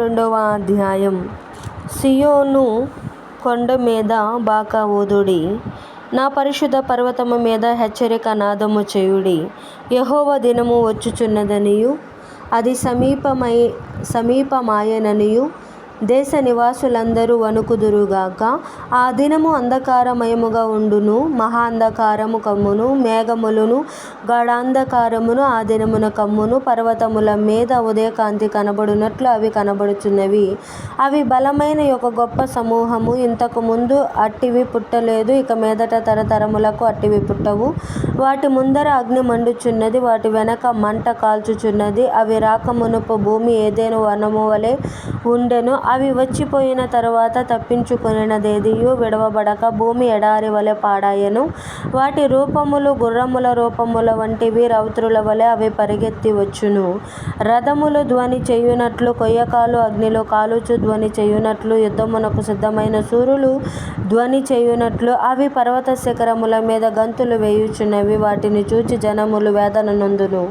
రెండవ అధ్యాయం. సియోను కొండ మీద బాకా ఊదుడి. నా పరిశుద్ధ పర్వతము మీద హెచ్చరిక నాదము చేయుడి. యహోవ దినము వచ్చుచున్నదనియు అది సమీపమై సమీపమాయననియు దేశ నివాసులందరూ వణుకుదురుగాక ఆ దినము అంధకారమయముగా ఉండును. మహా అంధకారము కమ్మును మేఘములును గాఢాంధకారమును ఆ దినమున కమ్మును. పర్వతముల మీద ఉదయకాంతి కనబడునట్లు అవి కనబడుచున్నవి. అవి బలమైన ఒక గొప్ప సమూహము. ఇంతకు ముందు అట్టివి పుట్టలేదు. ఇక మీదట తరతరములకు అట్టివి పుట్టవు. వాటి ముందర అగ్ని మండుచున్నది. వాటి వెనక మంట కాల్చుచున్నది. అవి రాకమునుపు భూమి ఏదేను వనము వలె ఉండెను. అవి వచ్చిపోయిన తరువాత తప్పించుకొనినదేదియు విడవబడక భూమి ఎడారి వలె పాడాయెను. వాటి రూపములు గుర్రముల రూపముల వంటివి రౌత్రుల వలె అవి పరిగెత్తి వచ్చును. రథములు ధ్వని చేయునట్లు కొయ్యకాలు అగ్నిలో కాలుచు ధ్వని చేయునట్లు యుద్ధమునకు సిద్ధమైన శూరులు ధ్వని చేయునట్లు అవి పర్వత శిఖరముల మీద గంతులు వేయుచున్నవి. వాటిని చూచి జనములు వేదన నందును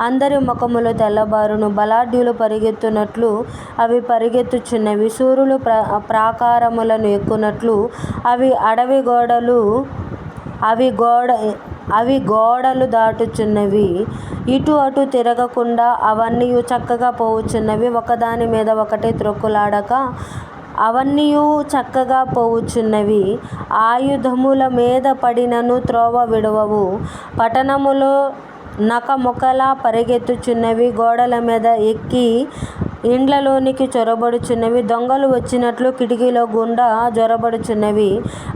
అందరి ముఖములు తెల్లబారును బలాఢ్యులు పరిగెత్తునట్లు అవి పరిగెత్తుచున్నవి. సూర్యులు ప్ర ప్రాకారములను ఎక్కునట్లు అవి అడవి గోడలు అవి గోడ అవి గోడలు దాటుచున్నవి. ఇటు అటు తిరగకుండా అవన్నీ చక్కగా పోవుచున్నవి. ఒకదాని మీద ఒకటి త్రొక్కులాడక అవన్నీయు చక్కగా పోవుచున్నవి. ఆయుధముల మీద పడినను త్రోవ విడవవు. పట్టణములో నకముకలా పరిగెత్తుచున్నవి. గోడల మీద ఎక్కి ఇండ్లలోనికి చొరబడుచున్నవి దొంగలు వచ్చినట్లు కిటికీలో గుండా జొరబడుచున్నవి.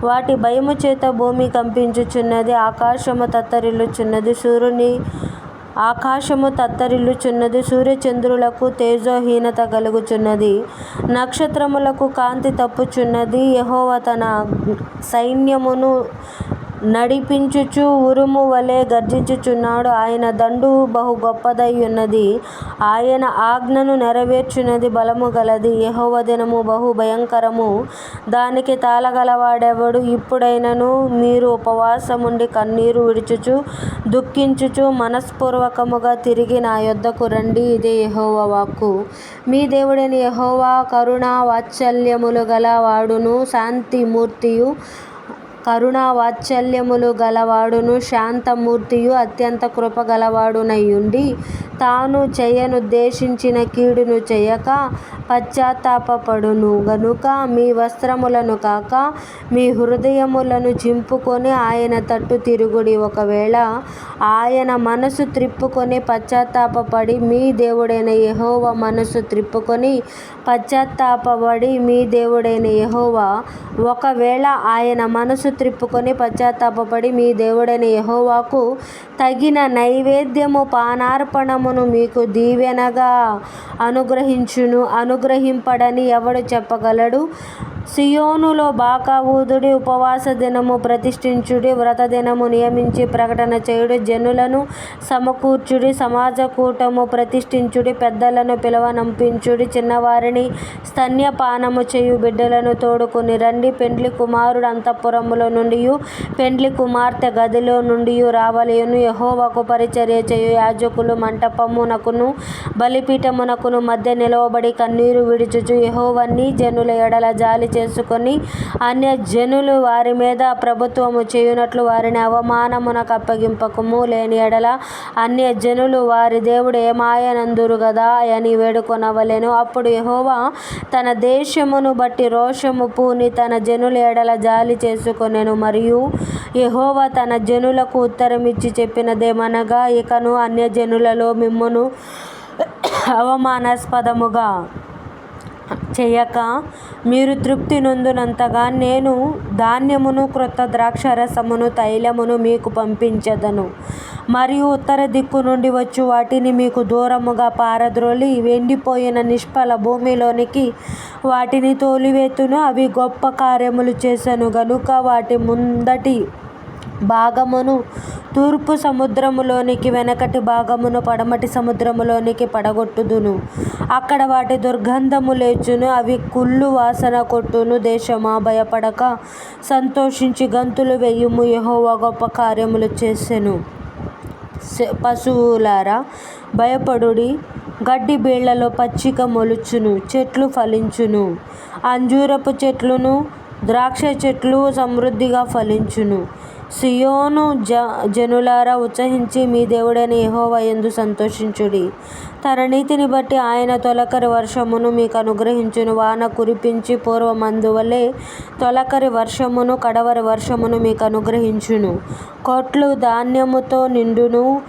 వాటి భయము చేత భూమి కంపించుచున్నది ఆకాశము తత్తరిల్లుచున్నది సూర్యుని ఆకాశము తత్తరిల్లుచున్నది సూర్యచంద్రులకు తేజోహీనత కలుగుచున్నది. నక్షత్రములకు కాంతి తప్పుచున్నది యహోవ తన సైన్యమును నడిపించుచు ఉరుము వలె గర్జించుచున్నాడు. ఆయన దండు బహు గొప్పదై ఉన్నది ఆయన ఆజ్ఞను నెరవేర్చునది బలము గలది యహోవ దినము బహు భయంకరము. దానికి తాళగలవాడెవడు? ఇప్పుడైనను మీరు ఉపవాసముండి కన్నీరు విడుచుచు దుఃఖించుచు మనస్పూర్వకముగా తిరిగి నా యొద్దకు రండి. ఇదే యహోవ వాక్కు. మీ దేవుడైన యహోవా కరుణ వాత్సల్యములు గల వాడును శాంతిమూర్తియు కరుణావాత్సల్యములు గలవాడును శాంతమూర్తియు అత్యంత కృప గలవాడునయ్యుండి తాను చేయనుద్దేశించిన కీడును చేయక పశ్చాత్తాపపడును. గనుక మీ వస్త్రములను కాక మీ హృదయములను చింపుకొని ఆయన తట్టు తిరుగుడి. ఒకవేళ ఆయన మనసు త్రిప్పుకొని పశ్చాత్తాపపడి మీ దేవుడైన యహోవ మనసు త్రిప్పుకొని పశ్చాత్తాపపడి మీ దేవుడైన యెహోవా ఒకవేళ ఆయన మనసు త్రిప్పుకొని పశ్చాత్తాపపడి మీ దేవుడైన యహోవాకు తగిన నైవేద్యము పానార్పణము పానార్పణమును మీకు దీవెనగా అనుగ్రహించును అనుగ్రహింపడని ఎవడు చెప్పగలడు? సియోనులో బాకా ఊదుడి ఉపవాస దినము ప్రతిష్ఠించుడి వ్రత దినము నియమించి ప్రకటన చేయుడి జనులను సమకూర్చుడి సమాజ కూటము ప్రతిష్ఠించుడి పెద్దలను పిలవనంపించుడి చిన్నవారిని స్తన్యపానము చేయు బిడ్డలను తోడుకొని రండి. పెండ్లి కుమారుడు అంతఃపురములో నుండియు పెండ్లి కుమార్తె గదిలో నుండియు రావలెను యహోవకు పరిచర్య చేయు యాజకులు మంటపమునకును బలిపీఠమునకును మధ్య నిలవబడి కన్నీరు విడుచుచు యహోవన్నీ జనుల ఎడల జాలి చేసుకొని అన్య జనులు వారి మీద ప్రభుత్వము చేయునట్లు వారిని అవమానమునకు అప్పగింపకము. లేని ఎడల అన్య జనులు వారి దేవుడు ఏమాయనందురు కదా అని వేడుకొనవలెను. అప్పుడు యహోవా తన దేశమును బట్టి రోషము పూని తన జనుల ఎడల జాలి చేసుకొనెను. మరియు యహోవా తన జనులకు ఉత్తరం ఇచ్చి చెప్పినదేమనగా ఇకను అన్యజనులలో మిమ్మును అవమానాస్పదముగా చేయక మీరు తృప్తి నొందునంతగా నేను ధాన్యమును క్రొత్త ద్రాక్షారసమును తైలమును మీకు పంపించెదను. మరియు ఉత్తర దిక్కు నుండి వచ్చు వాటిని మీకు దూరముగా పారద్రోలి ఎండిపోయిన నిష్ఫల భూమిలోనికి వాటిని తోలివేతును. అవి గొప్ప కార్యములు చేసెను. గనుక వాటి ముందటి భాగమును తూర్పు సముద్రములోనికి వెనకటి భాగమును పడమటి సముద్రములోనికి పడగొట్టుదును. అక్కడ వాటి దుర్గంధము లేచును అవి కుళ్ళు వాసన కొట్టును దేశమా. భయపడక సంతోషించి గంతులు వేయుము యెహోవా గొప్ప కార్యములు చేసెను. పశువులారా భయపడుడి గడ్డి బీళ్ళలో పచ్చిక మొలుచును చెట్లు ఫలించును. అంజూరపు చెట్లును ద్రాక్ష చెట్లు సమృద్ధిగా ఫలించును. సియోను జ జనులారా ఉత్సహించి మీ దేవుడైన యెహోవా యందు సంతోషించుడి. తన నీతిని బట్టి ఆయన తొలకరి వర్షమును మీకు అనుగ్రహించును. వాన కురిపించి పూర్వమందువలే తొలకరి వర్షమును కడవరి వర్షమును మీకు అనుగ్రహించును. కొట్లు ధాన్యముతో నిండును.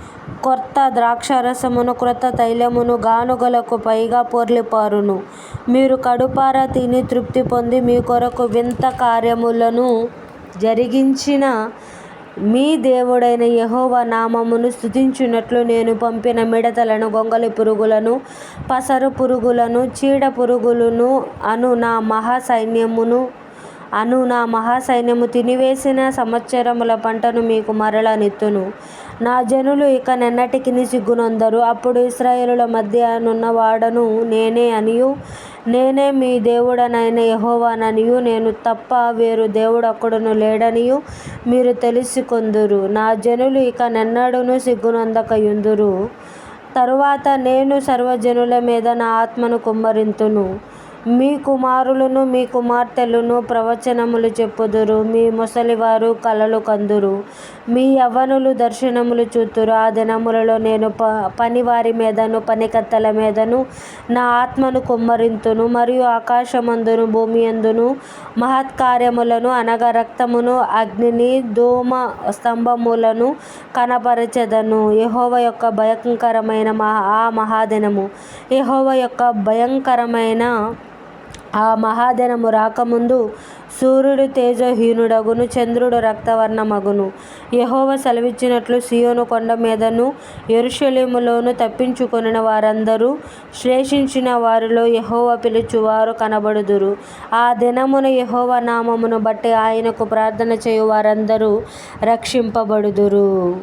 కొత్త ద్రాక్షరసమును క్రొత్త తైలమును గానుగలకు పైగా పొర్లిపారును. మీరు కడుపార తిని తృప్తి పొంది మీ కొరకు వింత కార్యములను జరిగించిన మీ దేవుడైన యెహోవా నామమును స్థుతించున్నట్లు నేను పంపిన మిడతలను గొంగళి పురుగులను పసరు పురుగులను చీడ పురుగులను అను నా మహా సైన్యమును అను నా మహాసైన్యము తినివేసిన సంవత్సరముల పంటను మీకు మరల నెత్తును. నా జనులు ఇక నెన్నటికి సిగ్గునందరు అప్పుడు ఇస్రాయేలుల మధ్య నున్నవాడను నేనే అనియు. నేనే మీ దేవుడనైన యహోవాననియు. నేను తప్ప వేరు దేవుడొక్కడును లేడనియు. మీరు తెలుసుకొందురు. నా జనులు ఇక నెన్నడును సిగ్గునొందకయుందురు. తరువాత నేను సర్వజనుల మీద నా ఆత్మను కుమ్మరింతును. మీ కుమారులను మీ కుమార్తెలను ప్రవచనములు చెప్పుదురు. మీ ముసలివారు కలలు కందురు. మీ యవ్వనులు దర్శనములు చూతురు. ఆ దినములలో నేను ప పనివారి మీదను పనికత్తెల మీదను నా ఆత్మను కుమ్మరింతును మరియు ఆకాశమందును భూమి అందును మహత్కార్యములను అనగా రక్తమును అగ్నిని ధూమ స్తంభములను కనపరచెదను. యహోవ యొక్క భయంకరమైన మహా ఆ మహాదినము. యహోవ యొక్క భయంకరమైన ఆ మహాదినము రాకముందు సూర్యుడు తేజహీనుడగును చంద్రుడు రక్తవర్ణమగును. యహోవ సెలవిచ్చినట్లు సియోను కొండ మీదను ఎరుషలేములోను తప్పించుకొనిన వారందరూ శ్లేషించిన వారిలో యహోవ పిలుచువారు కనబడుదురు. ఆ దినమున యహోవ నామమును బట్టి ఆయనకు ప్రార్థన చేయు వారందరూ రక్షింపబడుదురు.